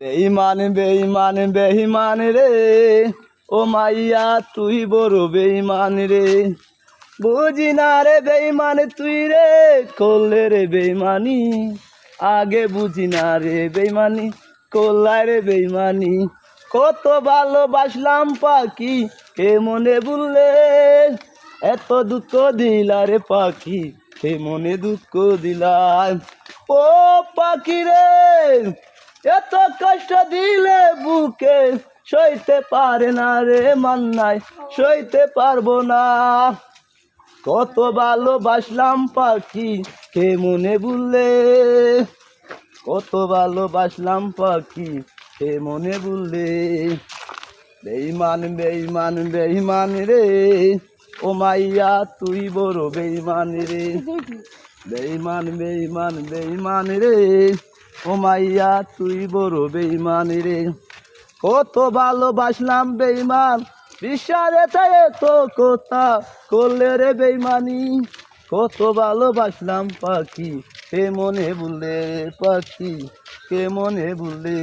বেইমান বেইমান বেইমান রে। ও মাইয়া, তুই বড় বেইমান রে। বুঝি না রে বেইমান তুই রে, করলে রে বেইমানি আগে বুঝি না রে বেইমানি করলাই রে বেইমানি কত ভালোবাসলাম পাখি, কে মনে বললে এত দুঃখ দিলা রে পাখি, কে মনে দুঃখ দিলাম ও পাখি রে এত কষ্ট দিলে বুকে সইতে পারে না রে মান্নাই সইতে পারব না। কত ভালোবাসলাম পাখি কে মনে বললে কত ভালোবাসলাম পাখি কে মনে বললে বেইমান বেইমান বেইমান রে ও মাইয়া তুই বড় বেইমান রে। বেইমান বেইমান বেইমান রে ও মাইয়া, তুই বড় বেইমান রে। কত ভালোবাসলাম বেইমান বিশ্বাসে তো কথা করলে রে বেইমানি কত ভালোবাসলাম পাখি, কে মনে বললে পাখি, কে মনে বললে